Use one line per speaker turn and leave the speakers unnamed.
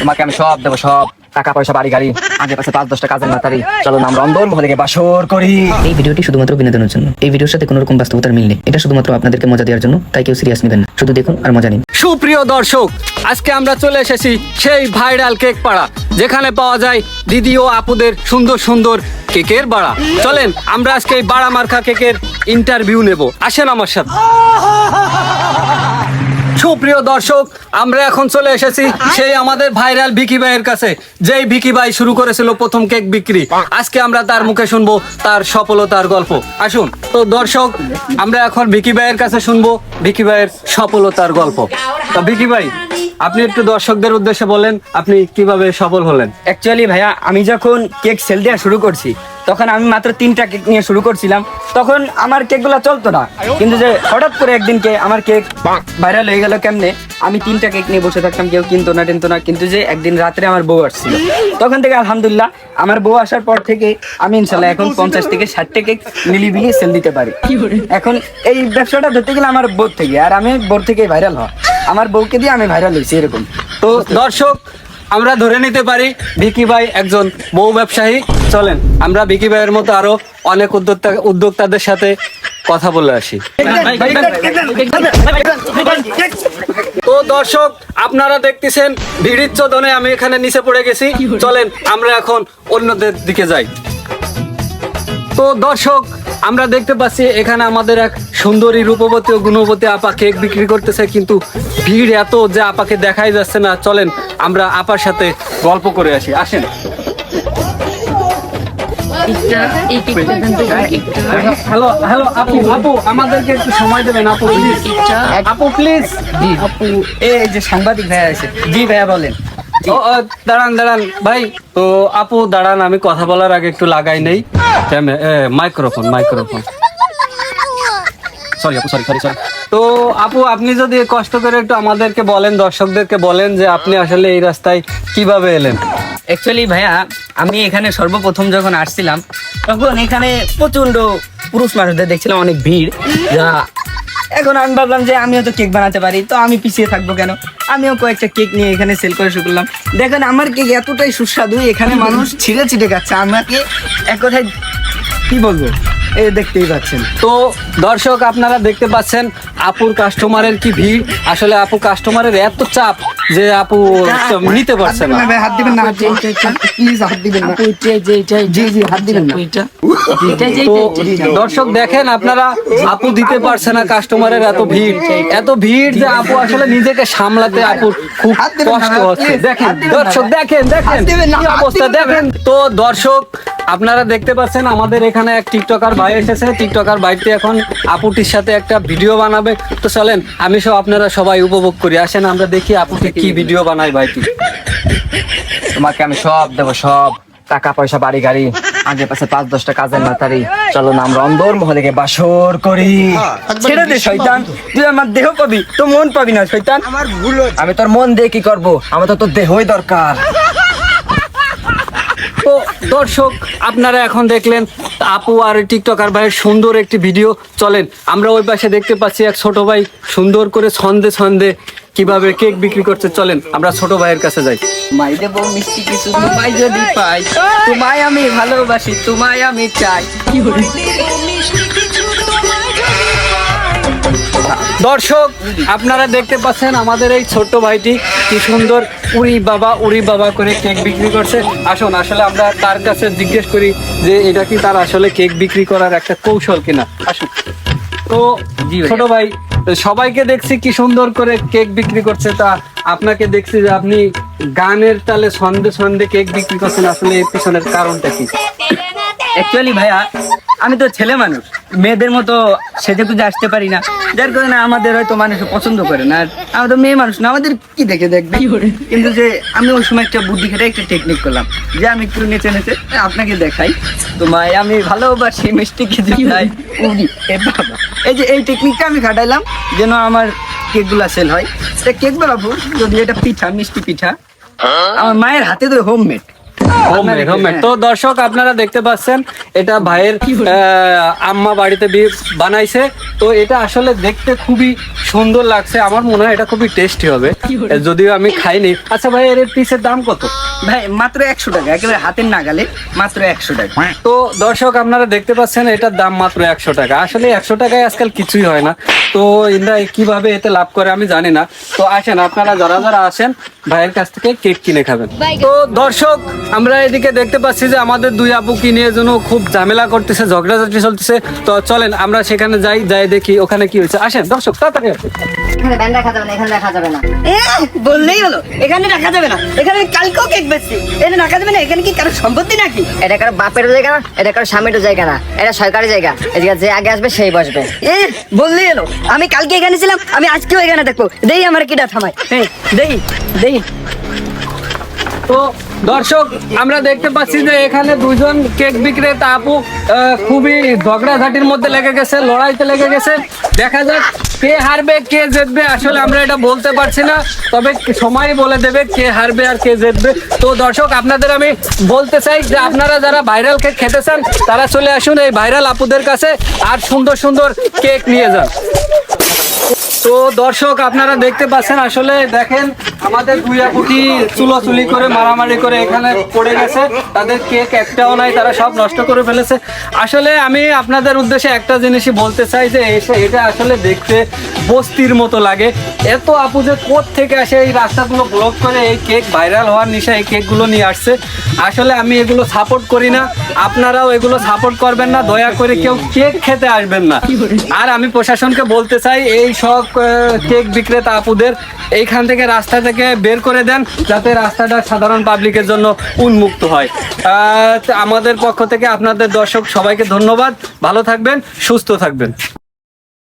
তোমাকে আমি সব দেবো সব টাকা পয়সা বাড়ি গাড়ি। আগে পাশে পাঁচ দশটা কাজের মাতারি চলো না আমরা অন্দর মহলে গিয়ে বাসর করি।
এই ভিডিওটি শুধুমাত্র বিনোদনের জন্য। এই ভিডিওর সাথে কোনো রকম বাস্তবতার মিল নেই। এটা শুধুমাত্র আপনাদেরকে মজা দেওয়ার জন্য তাই কেউ সিরিয়াস নেবেন না। শুধু দেখুন আর মজা নিন।
সুপ্রিয় দর্শক আজকে আমরা চলে এসেছি সেই ভাইরাল কেক পাড়া যেখানে পাওয়া যায় দিদি ও আপুদের সুন্দর সুন্দর কেকের বাড়া। চলেন আমরা আজকে এই বাড়া মার্কা কেকের ইন্টারভিউ নেব। আসেন আমার সাথে। সুপ্রিয় দর্শক, আমরা এখন চলে এসেছি সেই আমাদের ভাইরাল ভিকি ভাইয়ের কাছে। যেই ভিকি ভাই শুরু করেছিল প্রথম কেক বিক্রি, আজকে আমরা তার মুখে শুনব তার সফলতার গল্প। আসুন, তো দর্শক, আমরা এখন ভিকি ভাইয়ের কাছে শুনব ভিকি ভাইয়ের সফলতার গল্প। তো ভিকি ভাই, আপনি একটু দর্শকদের উদ্দেশ্যে বলেন, আপনি কীভাবে সফল হলেন?
অ্যাকচুয়ালি ভাইয়া, আমি যখন কেক সেল দেওয়া শুরু করছি তখন আমি মাত্র তিনটা কেক নিয়ে শুরু করছিলাম। তখন আমার কেকগুলো চলতো না। কিন্তু যে হঠাৎ করে একদিনকে আমার কেক ভাইরাল হয়ে গেল কেমনে, আমি তিনটা কেক নিয়ে বসে থাকতাম, কেউ কিনতো না, টিনতো না। কিন্তু যে একদিন রাত্রে আমার বউ আসছিল। তখন থেকে আলহামদুলিল্লাহ আমার বউ আসার পর থেকে আমি ইনশাল্লাহ এখন পঞ্চাশ থেকে ষাটটা কেক নিলিবিলি সেল দিতে পারি। এখন এই ব্যবসাটা ধরতে গেলে আমার বউ থেকে, আর আমি বোর থেকে ভাইরাল হয় আমার বউকে দিয়ে আমি ভাইরাল হয়েছি এরকম।
তো দর্শক আমরা ধরে নিতে পারি ভিকি ভাই একজন বউ ব্যবসায়ী। চলেন, আমরা ভিকি ভাইয়ের মতো আরও অনেক উদ্যোক্তা উদ্যোক্তাদের সাথে কথা বলে আসি। তো দর্শক, আপনারা দেখতেছেন ভিড়ির চোদনে আমি এখানে নিচে পড়ে গেছি। চলেন, আমরা এখন অন্যদের দিকে যাই। তো দর্শক আমরা দেখতে পাচ্ছি এখানে আমাদের এক সুন্দরী রূপবতী ও গুণবতী আপা কেক বিক্রি করতেছে কিন্তু ভিড় এত যে আপাকে দেখাই যাচ্ছে না। চলেন আমরা আপার সাথে গল্প করে আসি। আসেন। হ্যালো হ্যালো আপু আপু আমাদেরকে একটু সময় দেবেন আপু প্লিজ আপু প্লিজ
আপু এই যে সাংবাদিক ভাইয়া আছে। জি ভাইয়া বলেন।
দাঁড়ান দাঁড়ান। ভাই তো আপু দাঁড়ান আমি কথা বলার আগে একটু লাগাই নেই। মাইক্রোফোন মাইক্রোফোন সরি আপু সরি সরি সরি তো আপু, আপনি যদি কষ্ট করে একটু আমাদেরকে বলেন, দর্শকদেরকে বলেন যে আপনি আসলে এই রাস্তায় কীভাবে এলেন?
অ্যাকচুয়ালি ভাইয়া, আমি এখানে সর্বপ্রথম যখন আসছিলাম, তখন এখানে প্রচণ্ড পুরুষ মানুষদের দেখছিলাম, অনেক ভিড়। যা, এখন আমি ভাবলাম যে আমিও তো কেক বানাতে পারি, তো আমি পিছিয়ে থাকব কেন? আমিও কয়েকটা কেক নিয়ে এখানে সেল করে শুরু করলাম। দেখেন, আমার কেক এতটাই সুস্বাদু, এখানে মানুষ ছিঁড়ে ছিটে খাচ্ছে। আমাকে এক কথায় কি বলব? এই দেখতেই পাচ্ছেন।
তো দর্শক আপনারা দেখতে পাচ্ছেন আপুর কাস্টমারের কি ভিড়? আসলে আপু কাস্টমারের এত চাপ যে আপু নিতে পারছে না।
হাত দিবেন না। প্লিজ হাত দিবেন না। জি জি হাত দিবেন না।
দর্শক দেখেন আপনারা আপু দিতে পারছে না কাস্টমারের এত ভিড়। এত ভিড় যে আপু আসলে নিজেকে সামলাতে আপুর খুব
হাত দেবেন না,
কষ্ট হচ্ছে। দেখেন। দর্শক দেখেন দেখেন
হাত দেবেন না,
কি
হাত
অবস্থা দেখেন। তো দর্শক আপনারা দেখতে পাচ্ছেন আমাদের এখানে এক টিকটকার ভাই এসেছে। টিকটকার ভাইটি এখন আপুটির সাথে একটা ভিডিও বানাবে। তো চলেন আমি সব আপনারা সবাই উপভোগ করি। আসেন আমরা দেখি আপুটি কি ভিডিও বানায় ভাইটি।
তোমাকে আমি সব দেবো সব। টাকা পয়সা বাড়ি গাড়ি। আগে পাশে পাঁচ দশটা কাজের মাতারি। চলো না আমরা অন্দর মহলে গিয়ে বাসর করি।
ছেড়ে দে শয়তান। তুই আমার দেহ পাবি তো মন পাবি না শয়তান।
আমি তোর মন দিয়ে কি করব? আমার তো তোর দেহই দরকার।
তো দর্শক আপনারা এখন দেখলেন আপু আর টিকটকার ভাইয়ের সুন্দর একটি ভিডিও। চলেন আমরা ওই পাশে দেখতে পাচ্ছি এক ছোট ভাই সুন্দর করে ছন্দে ছন্দে কীভাবে কেক বিক্রি করছে। চলেন আমরা ছোট ভাইয়ের কাছে যাই।
মাই দেবো মিষ্টি কিছু তোমায় যদি পাই তোমায় আমি ভালোবাসি তোমায় আমি চাই।
কি দর্শক আপনারা দেখতে পাচ্ছেন আমাদের এই ছোট্ট ভাইটি। কি সুন্দর উড়ি বাবা উড়ি বাবা করে কেক বিক্রি করছে। আসুন আসলে আমরা তার কাছে জিজ্ঞেস করি যে এটা কি তার আসলে কেক বিক্রি করার একটা কৌশল কিনা? আসুন। তো ছোট ভাই সবাইকে দেখছি কি সুন্দর করে কেক বিক্রি করছে। তা আপনাকে দেখছি যে আপনি গানের তালে ছন্দে ছন্দে কেক বিক্রি করছেন। আসলে এর পিছনের কারণটা কি?
অ্যাকচুয়ালি ভাইয়া আমি তো ছেলে মানুষ। মেয়েদের মতো সেজে পুজো আসতে পারি না। যার কারণে আমাদের হয়তো মানুষ পছন্দ করে না। আর আমরা তো মেয়ে মানুষ না আমাদের কি দেখে দেখবে? কিন্তু যে আমি ওই সময় একটা বুদ্ধি খেটে একটা টেকনিক করলাম। যে আমি একটু নেচে নেচে আপনাকে দেখাই। তোমায় আমি ভালোবাসি মিষ্টি কিছু চাই। উড়ি এ বাবা। এই যে এই টেকনিকটা আমি খাটাইলাম যেন আমার কেকগুলা সেল হয়। তা কেক বানাবো যদি এটা পিঠা মিষ্টি পিঠা আমার মায়ের হাতে তো হোমমেড
তো দর্শক আপনারা দেখতে পাচ্ছেন এটা ভাইয়ের আম্মা বাড়িতে বানাইছে। তো এটা আসলে দেখতে খুবই সুন্দর লাগছে। আমার মনে হয় এটা খুবই টেস্টি হবে। যদিও আমি খাইনি। আচ্ছা ভাই এর পিসের দাম কত?
ভাই মাত্র একশো টাকা একেবারে হাতের নাগালে মাত্র একশো টাকা।
তো দর্শক আপনারা দেখতে পাচ্ছেন এটার দাম মাত্র একশো টাকা। আসলে একশো টাকায় আজকাল কিছুই হয় না। তো এরা কীভাবে এতে লাভ করে আমি জানি না। তো আসেন আপনারা যারা যারা আসেন ভাইয়ের কাছ থেকে কেক কিনে খাবেন। তো দর্শক আমরা এদিকে দেখতে পাচ্ছি যে আমাদের দুই আপু কিনে জন্য খুব ঝামেলা করতেছে ঝগড়াঝাটি চলতেছে। তো চলেন আমরা সেখানে যাই যাই দেখি ওখানে কি হয়েছে। আসেন দর্শক তাড়াতাড়ি আসেন।
এখানে যাবে না এখানে রাখা যাবে না।
এ, বললেই হলো এখানে রাখা যাবে না। এখানে কালকেও কেক বেচছি। এখানে রাখা যাবে না এখানে কি কারও সম্পত্তি নাকি?
এটা কারও বাপেরও জায়গা না এটা কারও স্বামীরও জায়গা না এটা সরকারি জায়গা। এদিকে যে আগে আসবে সেই বসবে।
এ বললেই হলো আমি কালকে এখানে ছিলাম, আমি আজকেও এখানে দেখব দেই আমার কিটা থামায়। দেই দেই।
তো দর্শক, আমরা দেখতে পাচ্ছি যে এখানে দুজন কেক বিক্রেতা আপু খুবই ঝগড়াঝাটির মধ্যে লেগে গেছে, লড়াইতে লেগে গেছে। দেখা যাক কে হারবে, কে জিতবে, আসলে আমরা এটা বলতে পারছি না। তবে সময় বলে দেবে কে হারবে আর কে জিতবে। তো দর্শক, আপনাদের আমি বলতে চাই যে আপনারা যারা ভাইরাল কেক খেতে চান, তারা চলে আসুন এই ভাইরাল আপুদের কাছে আর সুন্দর সুন্দর কেক নিয়ে যান। তো দর্শক, আপনারা দেখতে পাচ্ছেন, আসলে দেখেন, আমাদের দুই চুলো চুলোচুলি করে, মারামারি করে এখানে পড়ে গেছে। তাদের কেক একটাও নাই, তারা সব নষ্ট করে ফেলেছে। আসলে আমি আপনাদের উদ্দেশ্যে একটা জিনিসই বলতে চাই যে এটা আসলে দেখতে বস্তির মতো লাগে। এত আপু যে কোথ থেকে আসে এই রাস্তাগুলো ব্লক করে, এই কেক ভাইরাল হওয়ার নিশা এই কেকগুলো নিয়ে আসছে। আসলে আমি এগুলো সাপোর্ট করি না। আপনারাও এগুলো সাপোর্ট করবেন না। দয়া করে কেউ কেক খেতে আসবেন না। আর আমি প্রশাসনকে বলতে চাই, এই সব কেক বিক্রেতা আপুদের, এইখান থেকে রাস্তা থেকে বের করে দেন, যাতে রাস্তাটা সাধারণ পাবলিকের জন্য উন্মুক্ত হয়। আমাদের পক্ষ থেকে আপনাদের দর্শক সবাইকে ধন্যবাদ। ভালো থাকবেন, সুস্থ থাকবেন।